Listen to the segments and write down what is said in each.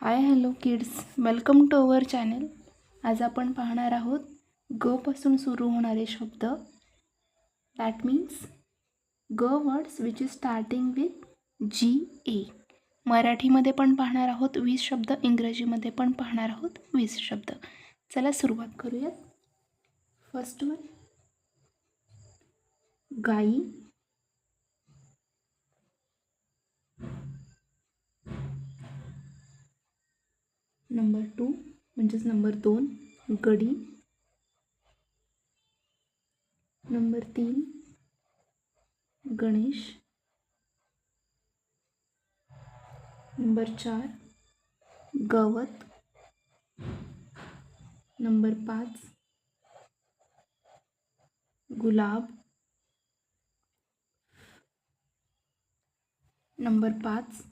Hi hello kids welcome to our channel आज आपण पाहणार आहोत गपासून सुरू होणारे शब्द that means G words which is starting with G ए मराठीमध्ये पण पाहणार आहोत वीस शब्द इंग्रजीमध्ये पण पाहणार आहोत वीस शब्द चला सुरुवात करूयात फर्स्ट वन गाई नंबर टू म्हणजेच नंबर दोन गडी नंबर तीन गणेश नंबर चार गवत नंबर पाच गुलाब नंबर पाच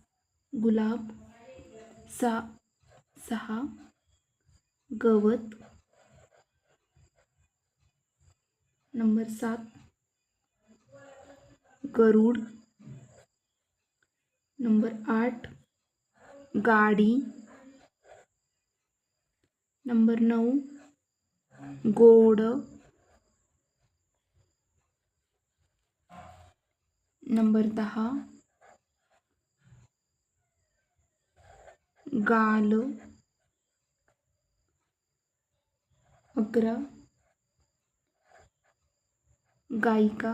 गुलाब सा सहा गवत नंबर सात गरुड नंबर आठ गाडी नंबर नऊ गोड नंबर दहा गाल अग्र गायिका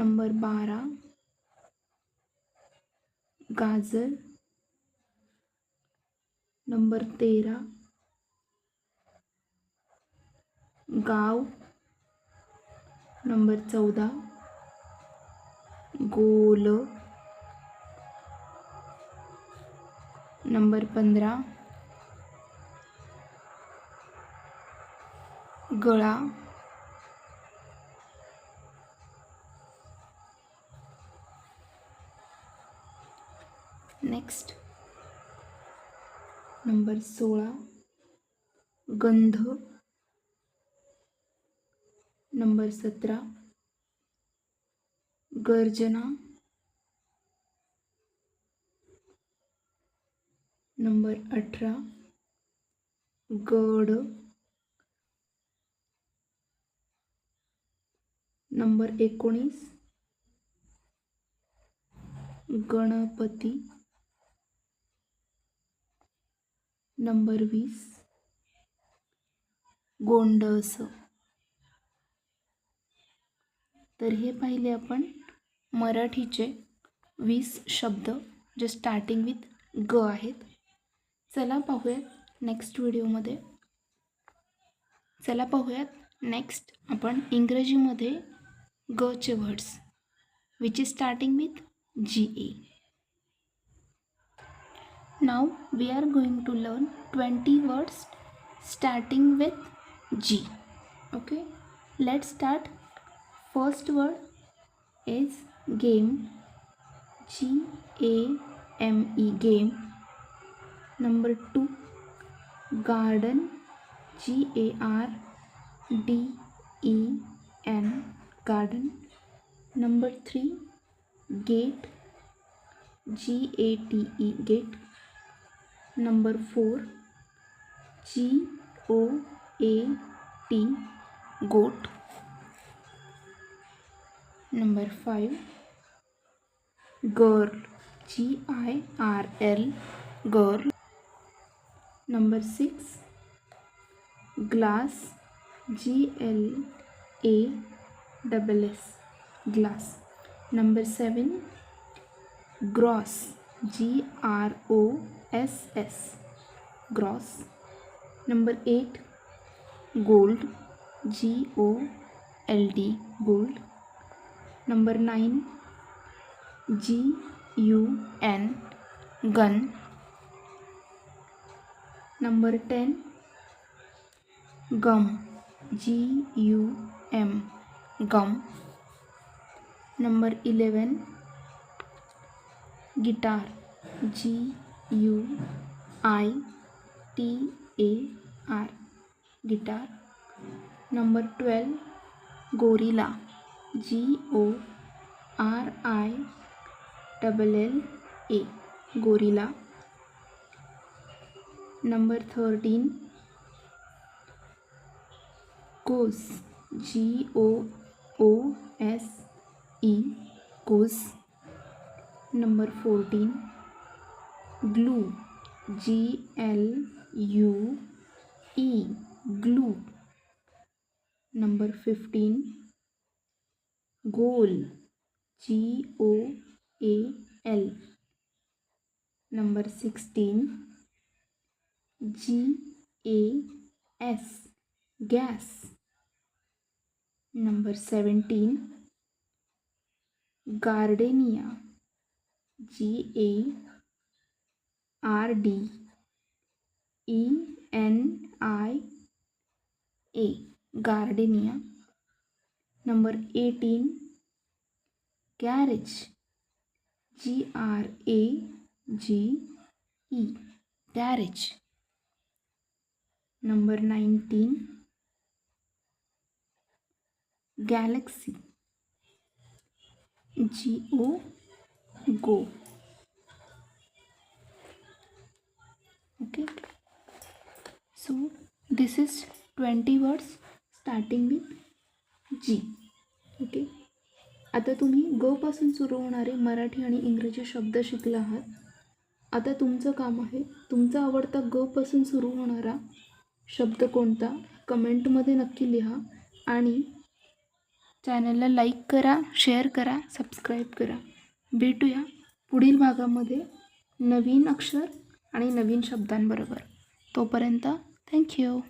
नंबर बारा गाजर नंबर तेरा गाव नंबर चौदा गोल नंबर पंधरा गला नेक्स्ट नंबर सोला गंध नंबर सत्रह गर्जना नंबर अठरा गढ़ नंबर एकोणीस गणपती नंबर वीस गोंडस तर हे पाहिले आपण मराठीचे वीस शब्द जे स्टार्टिंग विथ ग आहेत चला पाहूयात नेक्स्ट व्हिडिओमध्ये चला पाहूयात नेक्स्ट आपण इंग्रजीमध्ये go towards which is starting with G. A. Now we are going to learn 20 words starting with G. Okay, let's start. First word is game. G A M E game. Number two, garden. G A R D E N garden number three gate G A T E gate number four G O A T goat number five girl G I R L girl number six glass G L A double S, glass. Number 7, gross, G-R-O-S-S, gross. Number 8, gold, G-O-L-D, gold. Number 9, G-U-N, gun. Number 10, gum, G-U-M, gum number eleven guitar G U I T A R guitar number twelve gorilla G O R I double L A gorilla number thirteen goose G O O S E goose number fourteen glue G L U E glue number fifteen goal G O A L number sixteen G A S gas number seventeen gardenia G A R D E N I A gardenia number eighteen garage G R A G E garage number nineteen galaxy O go okay so this is twenty words starting with G okay आता तुम्ही पासून सुरू होणारे मराठी आणि इंग्रजी शब्द शिकला आहात आता तुमचं काम आहे तुमचा आवडता गपासून सुरू होणारा शब्द कोणता कमेंटमध्ये नक्की लिहा आणि चॅनलला लाईक करा शेअर करा सबस्क्राईब करा भेटूया पुढील भागामध्ये नवीन अक्षर आणि नवीन शब्दांबरोबर तोपर्यंत थँक्यू